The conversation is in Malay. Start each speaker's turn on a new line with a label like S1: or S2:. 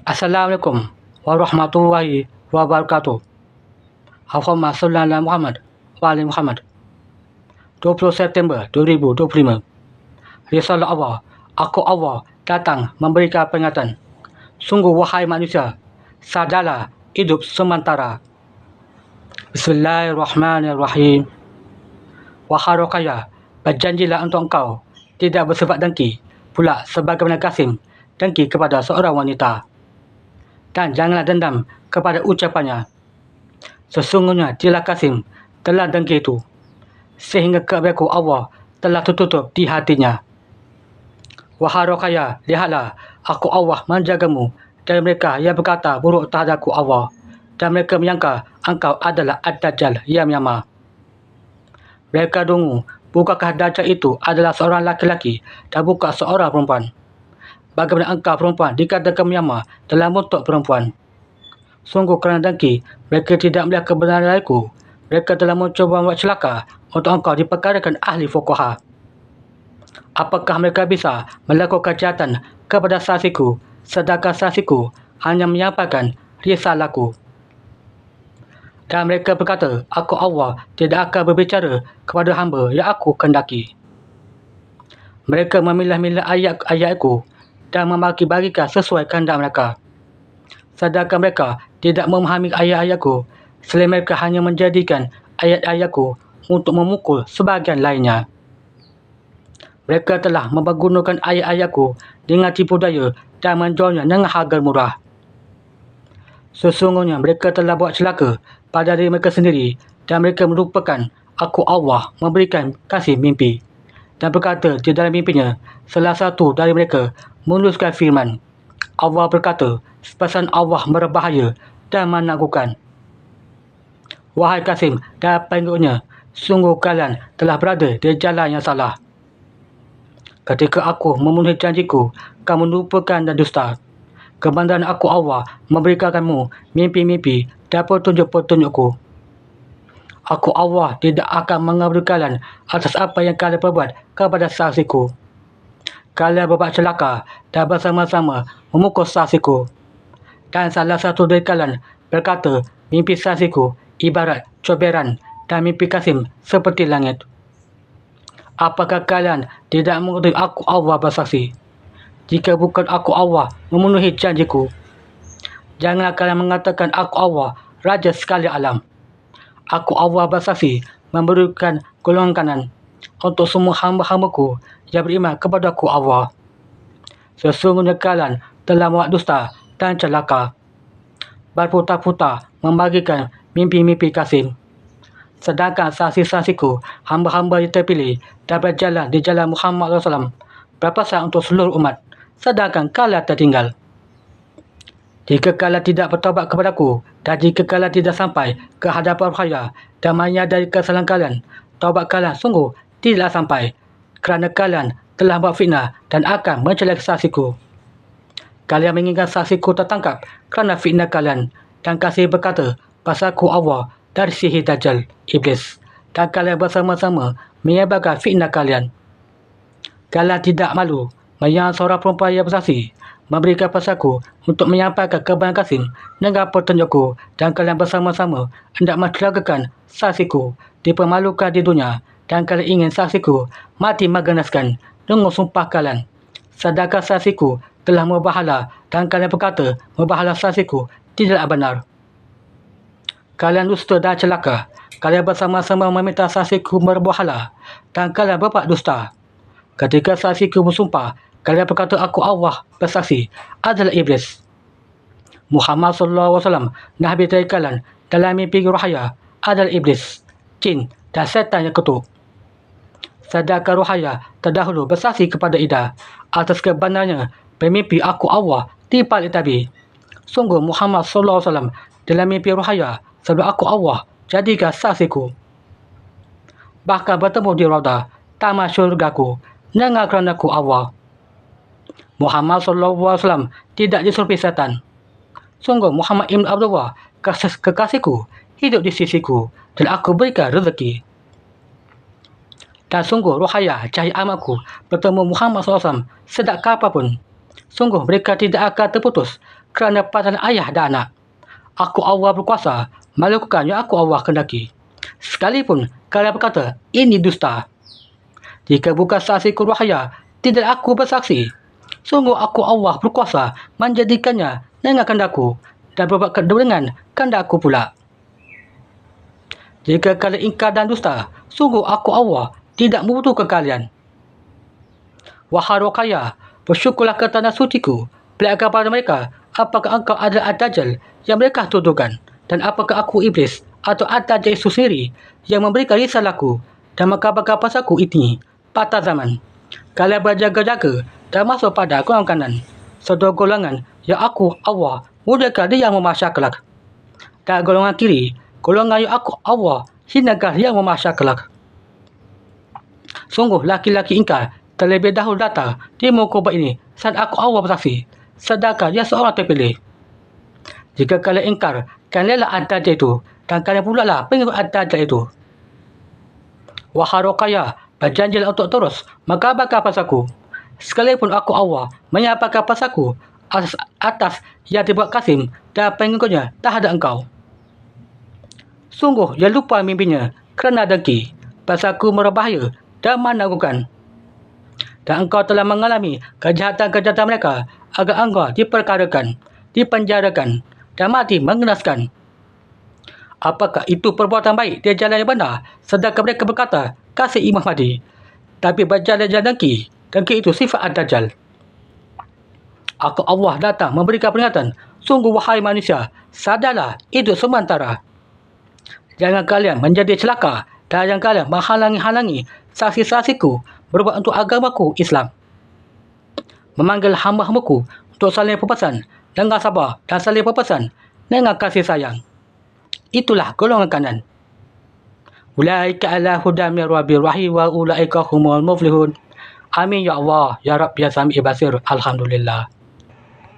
S1: Assalamualaikum warahmatullahi wabarakatuh. Allahumma salli ala Muhammad wa ali Muhammad. 20 September 2025. Risalah Allah, aku Allah datang memberikan peringatan. Sungguh wahai manusia, sadarlah hidup sementara. Bismillahirrahmanirrahim. Wahai Rokaya, berjanjilah untuk engkau tidak bersifat dengki pula sebagaimana Kasim dengki kepada seorang wanita dan janganlah dendam kepada ucapannya. Sesungguhnya Tila Kasim telah dengki itu, sehingga kebaikan Allah telah tertutup di hatinya. Wahai Rokaya, lihatlah, aku Allah menjagamu dari mereka yang berkata buruk terhadapku Allah dan mereka menyangka engkau adalah Ad-Dajjal yang menyamar. Mereka dungu, bukankah Dajjal itu adalah seorang laki-laki dan bukan seorang perempuan? Bagaimana engkau perempuan dikatakan menyamar dalam bentuk perempuan. Sungguh kerana dengki, mereka tidak melihat kebenaran dariku. Mereka telah mencuba membuat celaka untuk engkau diperkarakan ahli fukuha. Apakah mereka bisa melakukan kejahatan kepada sasiku sedangkan sasiku hanya menyampaikan risalahku? Dan mereka berkata, aku Allah tidak akan berbicara kepada hamba yang aku kendaki. Mereka memilah-milah ayat-ayatku dan membagi-bagikan sesuai kehendak mereka. Sedangkan mereka tidak memahami ayat-ayatku, selain mereka hanya menjadikan ayat-ayatku untuk memukul sebahagian lainnya. Mereka telah mempergunakan ayat-ayatku dengan tipu daya dan menjualnya dengan harga murah. Sesungguhnya mereka telah buat celaka pada diri mereka sendiri dan mereka merupakan aku Allah memberikan kasih mimpi. Dan berkata di dalam mimpinya, salah satu dari mereka menuliskan firman. Allah berkata, sepasan Allah berbahaya dan menakutkan. Wahai Kasim dan pengikutnya, sungguh kalian telah berada di jalan yang salah. Ketika aku memenuhi janjiku, kamu lupakan dan dusta. Kebenaran aku Allah memberikan kamu mimpi-mimpi dan petunjuk-petunjukku. Aku Allah tidak akan mengabdi kalian atas apa yang kalian perbuat kepada saksiku kalian berbuat celaka dan bersama-sama memukul saksiku. Dan salah satu dari kalian berkata, mimpi saksiku ibarat coberan dan mimpi Kasim seperti langit. Apakah kalian tidak mengetahui aku Allah bersaksi? Jika bukan aku Allah memenuhi janjiku, janganlah kalian mengatakan aku Allah Raja sekali alam. Aku Allah bersaksi memberikan golongan kanan untuk semua hamba-hambaku yang beriman kepada ku Allah. Sesungguhnya kalian telah membuat dusta dan celaka. Berputar-putar membagikan mimpi-mimpi Kasim. Sedangkan saksi-saksiku, hamba-hamba yang terpilih dan berjalan di jalan Muhammad SAW berpesan untuk seluruh umat. Sedangkan kalian tertinggal. Jika kalian tidak bertobat kepadaku dan jika kalian tidak sampai ke hadapan raya dan menyadari kesalahan kalian, taubat kalian sungguh tidak sampai kerana kalian telah buat fitnah dan akan mencelak saksiku. Kalian mengingat saksiku tertangkap kerana fitnah kalian dan kasih berkata pasalku Allah dari sihir Dajjal, Iblis. Dan kalian bersama-sama menyebarkan fitnah kalian. Kalian tidak malu menyang seorang perempuan yang bersaksi memberikan pasalku untuk menyampaikan kebenaran Kasim dengan petunjukku dan kalian bersama-sama hendak mencelakakan saksiku dipermalukan di dunia dan kalian ingin saksiku mati maganaskan dengan sumpah kalian. Sedangkan saksiku telah membahala dan kalian berkata membahala saksiku tidak benar. Kalian dusta dan celaka. Kalian bersama-sama meminta saksiku berbahala dan kalian berbuat dusta. Ketika saksiku bersumpah, kalian berkata aku Allah bersaksi adalah iblis. Muhammad wasallam nabi dari kalian dalam mimpi rohaya adalah iblis, jin dan setan yang ketuk sedangkan Ruhaya terdahulu bersaksi kepada Ida atas kebenarannya bermimpi aku Allah balik tabi. Sungguh Muhammad sallallahu alaihi wasallam dalam mimpi Ruhaya sebelum aku Allah jadikan saksiku. Bahkan bertemu di Raudah, taman syurgaku, dengan kerana aku Allah. Muhammad sallallahu alaihi wasallam tidak disurpi setan. Sungguh Muhammad ibn Abdullah kekasihku hidup di sisiku dan aku berikan rezeki. Dan sungguh rohaya cahaya amatku bertemu Muhammad SAW sedap kapal pun. Sungguh mereka tidak akan terputus kerana perasaan ayah dan anak. Aku Allah berkuasa melakukan yang aku Allah kendaki. Sekalipun kalian berkata, ini dusta. Jika bukan saksi kurwahaya, tidak aku bersaksi. Sungguh aku Allah berkuasa menjadikannya dengan kendaku dan berbuat dengan kendaku pula. Jika kalian ingkar dan dusta, sungguh aku Allah tidak membutuhkan kalian. Wahai Rokaya, bersyukurlah ke tanah suciku. Perlihatkan pada mereka apakah engkau adalah Ad-Dajjal yang mereka tuduhkan dan apakah aku iblis atau Ad-Dajjal itu sendiri yang memberikan risalahku dan makabar pasaku ini pada zaman. Kalian berjaga-jaga dan masuk pada golongan kanan. Sedua golongan yang aku Allah mudahkan dia yang memasyar kelak. Dan golongan kiri golongan yang aku Allah hinakan yang memasyar kelak. Sungguh laki-laki ingkar terlebih dahulu datang di muka ubat ini saat aku Allah bersaksi. Sedangkan dia seorang terpilih. Jika kalian ingkar, kalianlah ad-dajjal itu dan kalian pula lah pengikut ad-dajjal itu. Wahai Rokaya, berjanjilah untuk terus mengabarkan pasaku. Sekalipun aku Allah menyampaikan pasaku atas, atas yang dibuat Kasim dan pengikutnya tak ada engkau. Sungguh dia lupa mimpinya kerana dengki. Pasaku merbahaya dan menangguhkan dan engkau telah mengalami kejahatan-kejahatan mereka agar engkau diperkarakan, dipenjarakan dan mati mengenaskan. Apakah itu perbuatan baik di jalan yang benar sedangkan mereka berkata kasih Imam Mahdi tapi berjalan-jalan dengki dengki itu sifat Ad-Dajjal. Aku Allah datang memberikan peringatan sungguh wahai manusia sadarlah itu sementara. Jangan kalian menjadi celaka dan jangan kalian menghalangi-halangi saksi-saksiku berbuat untuk agamaku Islam. Memanggil hamba-hambaku untuk saling berpesan dengan sabar dan saling berpesan dengan kasih sayang. Itulah golongan kanan. Ulaika ala huda min rabbir rahim wa ulaika humul muflihun. Amin ya Allah ya Rabb ya Sami Basir. Alhamdulillah.